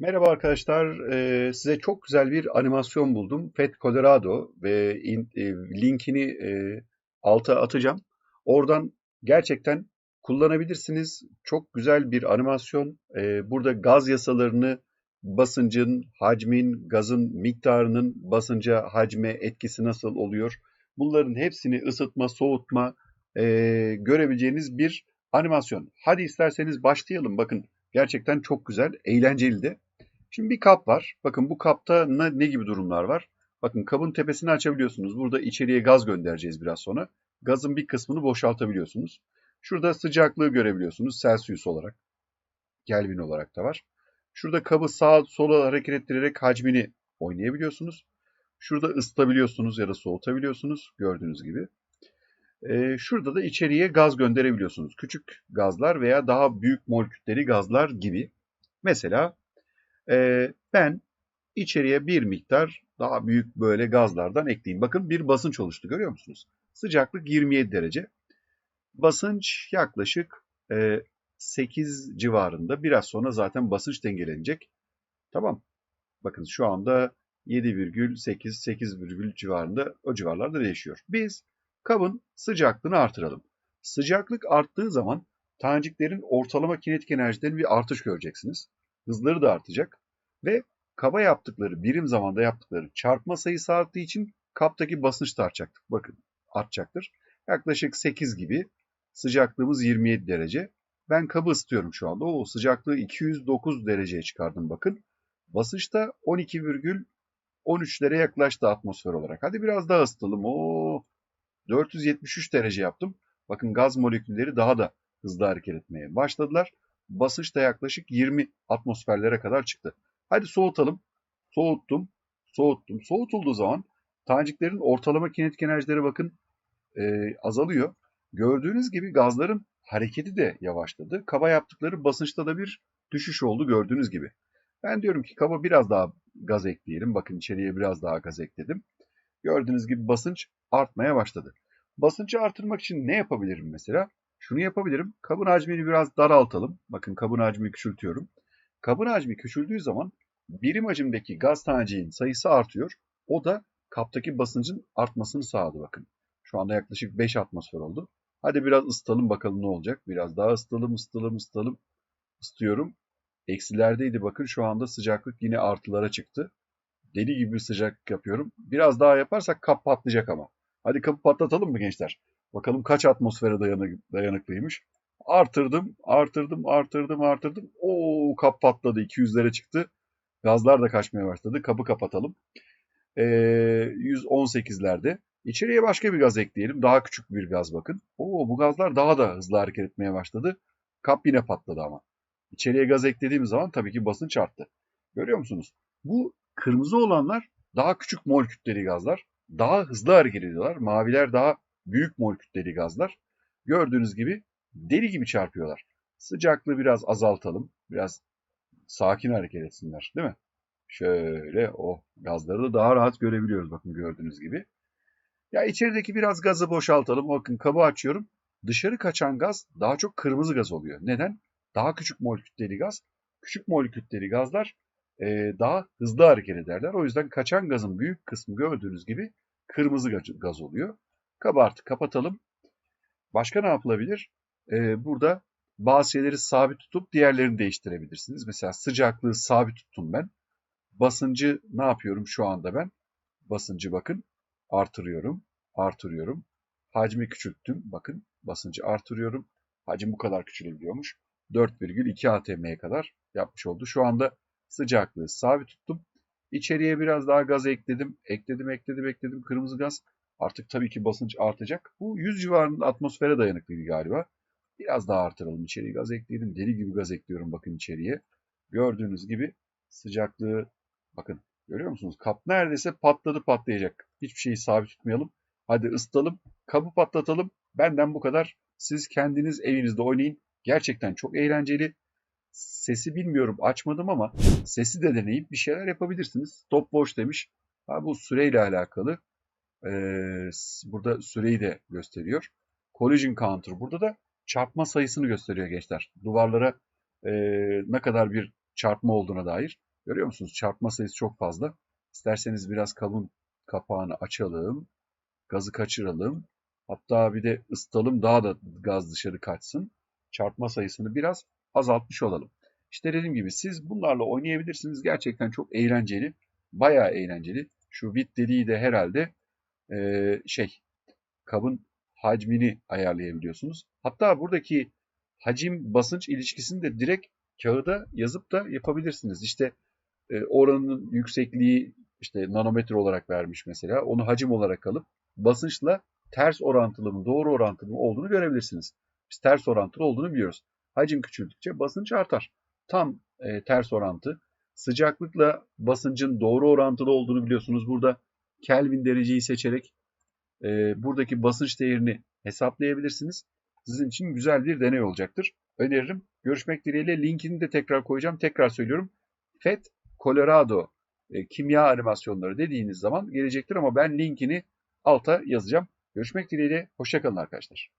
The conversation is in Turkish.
Merhaba arkadaşlar, Ee, size çok güzel bir animasyon buldum. Pet Colorado ve in- e, linkini e, alta atacağım. Oradan gerçekten kullanabilirsiniz. Çok güzel bir animasyon. Ee, burada gaz yasalarını, basıncın, hacmin, gazın miktarının basınca, hacme etkisi nasıl oluyor? Bunların hepsini ısıtma, soğutma e, görebileceğiniz bir animasyon. Hadi isterseniz başlayalım. Bakın gerçekten çok güzel, eğlenceli de. Şimdi bir kap var. Bakın bu kapta ne, ne gibi durumlar var? Bakın kabın tepesini açabiliyorsunuz. Burada içeriye gaz göndereceğiz biraz sonra. Gazın bir kısmını boşaltabiliyorsunuz. Şurada sıcaklığı görebiliyorsunuz Celsius olarak. Kelvin olarak da var. Şurada kabı sağa sola hareket ettirerek hacmini oynayabiliyorsunuz. Şurada ısıtabiliyorsunuz ya da soğutabiliyorsunuz gördüğünüz gibi. Ee, şurada da içeriye gaz gönderebiliyorsunuz. Küçük gazlar veya daha büyük mol kütleli gazlar gibi. Mesela ee, ben içeriye bir miktar daha büyük böyle gazlardan ekleyeyim. Bakın bir basınç oluştu görüyor musunuz? Sıcaklık 27 derece. Basınç yaklaşık e, 8 civarında. Biraz sonra zaten basınç dengelenecek. Tamam. Bakın şu anda 7,8, 8, civarında o civarlarda değişiyor. Biz kabın sıcaklığını artıralım. Sıcaklık arttığı zaman taneciklerin ortalama kinetik enerjilerinin bir artış göreceksiniz. Hızları da artacak ve kaba yaptıkları, birim zamanda yaptıkları çarpma sayısı arttığı için kaptaki basınç da artacaktır. Bakın artacaktır. Yaklaşık 8 gibi sıcaklığımız 27 derece. Ben kabı ısıtıyorum şu anda. O sıcaklığı 209 dereceye çıkardım bakın. Basınç da 12,13'lere yaklaştı atmosfer olarak. Hadi biraz daha ısıtalım. Oo, 473 derece yaptım. Bakın gaz molekülleri daha da hızlı hareket etmeye başladılar. Basınç da yaklaşık 20 atmosferlere kadar çıktı. Hadi soğutalım. Soğuttum. Soğuttum. Soğutulduğu zaman taneciklerin ortalama kinetik enerjileri bakın e, azalıyor. Gördüğünüz gibi gazların hareketi de yavaşladı. Kaba yaptıkları basınçta da bir düşüş oldu gördüğünüz gibi. Ben diyorum ki kaba biraz daha gaz ekleyelim. Bakın içeriye biraz daha gaz ekledim. Gördüğünüz gibi basınç artmaya başladı. Basıncı artırmak için ne yapabilirim mesela? Şunu yapabilirim. Kabın hacmini biraz daraltalım. Bakın kabın hacmini küçültüyorum. Kabın hacmi küçüldüğü zaman birim hacimdeki gaz taneciğin sayısı artıyor. O da kaptaki basıncın artmasını sağladı bakın. Şu anda yaklaşık 5 atmosfer oldu. Hadi biraz ısıtalım bakalım ne olacak. Biraz daha ısıtalım, ısıtalım, ısıtalım. Isıtıyorum. Eksilerdeydi bakın şu anda sıcaklık yine artılara çıktı. Deli gibi sıcaklık yapıyorum. Biraz daha yaparsak kap patlayacak ama. Hadi kapı patlatalım mı gençler? Bakalım kaç atmosfere dayanık, dayanıklıymış. Artırdım, artırdım, artırdım, artırdım. Oo kap patladı, 200'lere çıktı. Gazlar da kaçmaya başladı. Kapı kapatalım. Ee, 118'lerde. İçeriye başka bir gaz ekleyelim. Daha küçük bir gaz bakın. Oo bu gazlar daha da hızlı hareket etmeye başladı. Kap yine patladı ama. İçeriye gaz eklediğim zaman tabii ki basınç arttı. Görüyor musunuz? Bu kırmızı olanlar daha küçük mol kütleli gazlar. Daha hızlı hareket ediyorlar. Maviler daha büyük mol kütleli gazlar. Gördüğünüz gibi deli gibi çarpıyorlar. Sıcaklığı biraz azaltalım. Biraz sakin hareket etsinler değil mi? Şöyle o oh, gazları da daha rahat görebiliyoruz bakın gördüğünüz gibi. Ya içerideki biraz gazı boşaltalım. Bakın kabı açıyorum. Dışarı kaçan gaz daha çok kırmızı gaz oluyor. Neden? Daha küçük mol kütleli gaz. Küçük mol kütleli gazlar e, daha hızlı hareket ederler. O yüzden kaçan gazın büyük kısmı gördüğünüz gibi kırmızı gaz oluyor. Kabı artık kapatalım. Başka ne yapılabilir? Ee, burada bazı şeyleri sabit tutup diğerlerini değiştirebilirsiniz. Mesela sıcaklığı sabit tuttum ben. Basıncı ne yapıyorum şu anda ben? Basıncı bakın artırıyorum, artırıyorum. Hacmi küçülttüm. Bakın basıncı artırıyorum. Hacim bu kadar küçülebiliyormuş. 4,2 atm'ye kadar yapmış oldu. Şu anda sıcaklığı sabit tuttum. İçeriye biraz daha gaz ekledim. Ekledim, ekledim, ekledim. Kırmızı gaz. Artık tabii ki basınç artacak. Bu 100 civarında atmosfere dayanıklıydı galiba. Biraz daha artıralım. İçeriye gaz ekleyelim. Deli gibi gaz ekliyorum bakın içeriye. Gördüğünüz gibi sıcaklığı bakın görüyor musunuz? Kap neredeyse patladı patlayacak. Hiçbir şeyi sabit tutmayalım. Hadi ısıtalım. Kapı patlatalım. Benden bu kadar. Siz kendiniz evinizde oynayın. Gerçekten çok eğlenceli. Sesi bilmiyorum açmadım ama sesi de deneyip bir şeyler yapabilirsiniz. Stopwatch demiş. Ha, bu süreyle alakalı. Burada süreyi de gösteriyor. Collision counter burada da çarpma sayısını gösteriyor gençler. Duvarlara e, ne kadar bir çarpma olduğuna dair. Görüyor musunuz? Çarpma sayısı çok fazla. İsterseniz biraz kabın kapağını açalım. Gazı kaçıralım. Hatta bir de ısıtalım daha da gaz dışarı kaçsın. Çarpma sayısını biraz azaltmış olalım. İşte dediğim gibi siz bunlarla oynayabilirsiniz. Gerçekten çok eğlenceli. Bayağı eğlenceli. Şu bit dediği de herhalde eee, şey kabın hacmini ayarlayabiliyorsunuz. Hatta buradaki hacim basınç ilişkisini de direkt kağıda yazıp da yapabilirsiniz. İşte e, oranın yüksekliği işte nanometre olarak vermiş mesela. Onu hacim olarak alıp basınçla ters orantılı mı doğru orantılı mı olduğunu görebilirsiniz. Biz ters orantılı olduğunu biliyoruz. Hacim küçüldükçe basınç artar. Tam e, ters orantı. Sıcaklıkla basıncın doğru orantılı olduğunu biliyorsunuz. Burada Kelvin dereceyi seçerek e, buradaki basınç değerini hesaplayabilirsiniz. Sizin için güzel bir deney olacaktır. Öneririm. Görüşmek dileğiyle linkini de tekrar koyacağım. Tekrar söylüyorum. FET Colorado e, kimya animasyonları dediğiniz zaman gelecektir ama ben linkini alta yazacağım. Görüşmek dileğiyle. Hoşçakalın arkadaşlar.